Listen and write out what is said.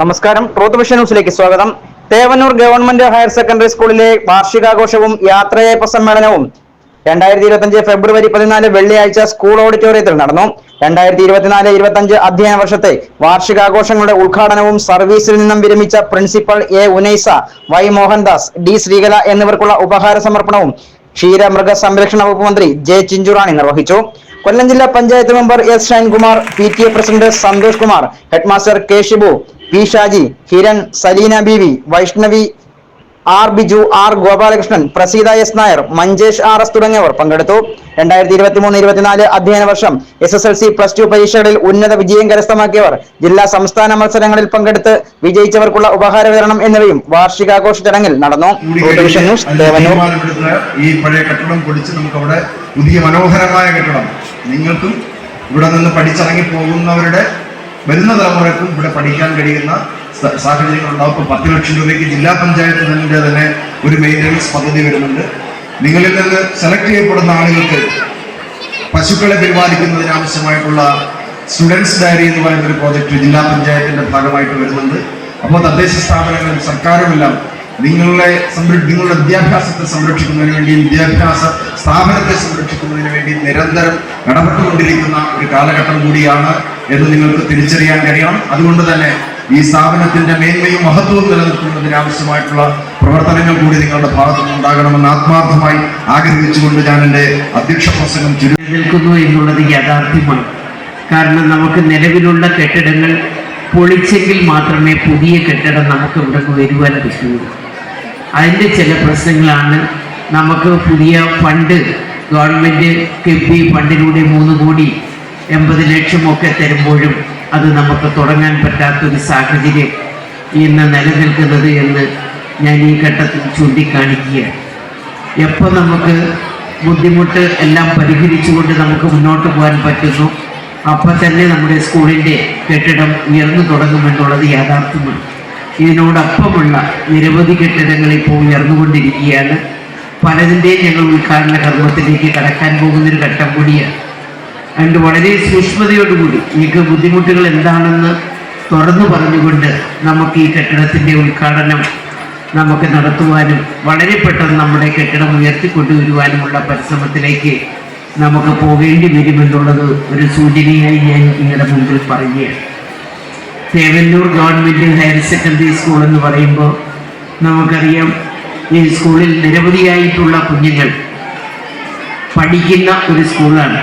നമസ്കാരം. ട്രൂത്ത് ന്യൂസിലേക്ക് സ്വാഗതം. തേവന്നൂർ ഗവൺമെന്റ് ഹയർ സെക്കൻഡറി സ്കൂളിലെ വാർഷികാഘോഷവും യാത്രയയപ്പ സമ്മേളനവും രണ്ടായിരത്തി ഇരുപത്തിയഞ്ച് ഫെബ്രുവരി പതിനാല് വെള്ളിയാഴ്ച സ്കൂൾ ഓഡിറ്റോറിയത്തിൽ നടന്നു. രണ്ടായിരത്തി ഇരുപത്തിനാല് ഇരുപത്തിയഞ്ച് അധ്യയന വർഷത്തെ വാർഷികാഘോഷങ്ങളുടെ ഉദ്ഘാടനവും സർവീസിൽ നിന്നും വിരമിച്ച principal A Unaisa Y Mohandas D Sreekala എന്നിവർക്കുള്ള ഉപഹാര സമർപ്പണവും ക്ഷീരമൃഗ സംരക്ഷണ വകുപ്പ് മന്ത്രി ജെ ചിഞ്ചുറാണി നിർവഹിച്ചു. കൊല്ലം ജില്ലാ panchayat member S Shainkumar P T A president Santhosh Kumar headmaster K Shibu P Shaji Hiran Saleena Beevi Vaishnavi R Biju R Gopalakrishnan Praseetha S Nair Manjesh R S തുടങ്ങിയവർ പങ്കെടുത്തു. രണ്ടായിരത്തി ഇരുപത്തി മൂന്ന് ഇരുപത്തിനാല് അധ്യയന വർഷം S S L C plus two പരീക്ഷകളിൽ ഉന്നത വിജയം കരസ്ഥമാക്കിയവർ ജില്ലാ സംസ്ഥാന മത്സരങ്ങളിൽ പങ്കെടുത്ത് വിജയിച്ചവർക്കുള്ള ഉപഹാര വിതരണം എന്നിവയും വാർഷികാഘോഷ ചടങ്ങിൽ നടന്നു. ഈ പഴയ കെട്ടിടം പൊളിച്ച് നമുക്ക് അവിടെ പുതിയ മനോഹരമായ കെട്ടിടം. നിങ്ങൾക്കും ഇവിടെ നിന്ന് പഠിച്ചിറങ്ങി പോകുന്നവരുടെ വരുന്ന തലമുറക്കും ഇവിടെ പഠിക്കാൻ കഴിയുന്ന സാഹചര്യങ്ങൾ ഉണ്ടാവും ഇപ്പൊ പത്ത് ലക്ഷം രൂപയ്ക്ക് ജില്ലാ പഞ്ചായത്ത് തന്നെ ഒരു മെയിന്റനൻസ് പദ്ധതി വരുന്നുണ്ട്. നിങ്ങളിൽ നിന്ന് സെലക്ട് ചെയ്യപ്പെടുന്ന ആളുകൾക്ക് പശുക്കളെ പരിപാലിക്കുന്നതിന് ആവശ്യമായിട്ടുള്ള സ്റ്റുഡൻസ് ഡയറി എന്ന് പറയുന്ന ഒരു പ്രോജക്റ്റ് ജില്ലാ പഞ്ചായത്തിന്റെ ഭാഗമായിട്ട് വരുന്നുണ്ട്. അപ്പോൾ തദ്ദേശ സ്ഥാപനങ്ങളും സർക്കാരുമെല്ലാം നിങ്ങളുടെ സംര- നിങ്ങളുടെ വിദ്യാഭ്യാസത്തെ സംരക്ഷിക്കുന്നതിന് വേണ്ടി വിദ്യാഭ്യാസ സ്ഥാപനത്തെ സംരക്ഷിക്കുന്നതിന് വേണ്ടി നിരന്തരം ഇടപെട്ടുകൊണ്ടിരിക്കുന്ന ഒരു കാലഘട്ടം കൂടിയാണ് എന്ന് നിങ്ങൾക്ക് തിരിച്ചറിയാൻ കഴിയണം. അതുകൊണ്ട് തന്നെ ഈ സ്ഥാപനത്തിന്റെ മേന്മയും മഹത്വവും നിലനിർത്തുന്നതിന് ആവശ്യമായിട്ടുള്ള പ്രവർത്തനങ്ങൾ കൂടി നിങ്ങളുടെ ഭാഗത്തു ഉണ്ടാകണമെന്ന് ആത്മാർത്ഥമായി ആഗ്രഹിച്ചുകൊണ്ട് ഞാൻ എന്റെ അധ്യക്ഷ പ്രസംഗം നിൽക്കുന്നു എന്നുള്ളത് യാഥാർത്ഥ്യമാണ്. കാരണം നമുക്ക് നിലവിലുള്ള കെട്ടിടങ്ങൾ പൊളിച്ചെങ്കിൽ മാത്രമേ പുതിയ കെട്ടിടം നമുക്ക് ഇവിടെ വരുവാൻ പറ്റുള്ളൂ. അതിന്റെ ചില പ്രശ്നങ്ങളാണ് നമുക്ക് പുതിയ ഫണ്ട് ഗവൺമെന്റ് കിഫ്ബി ഫണ്ടിലൂടെ മൂന്ന് കോടി എൺപത് ലക്ഷമൊക്കെ തരുമ്പോഴും അത് നമുക്ക് തുടങ്ങാൻ പറ്റാത്തൊരു സാഹചര്യം ഇന്ന് നിലനിൽക്കുന്നത് എന്ന് ഞാൻ ഈ ഘട്ടത്തിൽ ചൂണ്ടിക്കാണിക്കുകയാണ്. എപ്പോൾ നമുക്ക് ബുദ്ധിമുട്ട് എല്ലാം പരിഹരിച്ചുകൊണ്ട് നമുക്ക് മുന്നോട്ട് പോകാൻ പറ്റുന്നു അപ്പം തന്നെ നമ്മുടെ സ്കൂളിന്റെ കെട്ടിടം ഉയർന്നു തുടങ്ങുമെന്നുള്ളത് യാഥാർത്ഥ്യമാണ്. ഇതിനോടൊപ്പമുള്ള നിരവധി കെട്ടിടങ്ങൾ ഇപ്പോൾ ഉയർന്നുകൊണ്ടിരിക്കുകയാണ്. പലതിന്റെയും ഞങ്ങൾ ഉദ്ഘാടന കർമ്മത്തിലേക്ക് കടക്കാൻ പോകുന്നൊരു ഘട്ടം കൂടിയാണ്. അതുകൊണ്ട് വളരെ സൂക്ഷ്മതയോടുകൂടി നിങ്ങൾക്ക് ബുദ്ധിമുട്ടുകൾ എന്താണെന്ന് തുറന്നു പറഞ്ഞുകൊണ്ട് നമുക്ക് ഈ കെട്ടിടത്തിന്റെ ഉദ്ഘാടനം നമുക്ക് നടത്തുവാനും വളരെ പെട്ടെന്ന് നമ്മുടെ കെട്ടിടം ഉയർത്തിക്കൊണ്ടുവരുവാനുമുള്ള പരിശ്രമത്തിലേക്ക് നമുക്ക് പോകേണ്ടി വരുമെന്നുള്ളത് ഒരു സൂചനയായി ഞാൻ നിങ്ങളുടെ മുമ്പിൽ പറയുകയാണ്. Thevannoor government higher secondary school എന്ന് പറയുമ്പോൾ നമുക്കറിയാം ഈ സ്കൂളിൽ നിരവധിയായിട്ടുള്ള കുഞ്ഞുങ്ങൾ പഠിക്കുന്ന ഒരു സ്കൂളാണ്.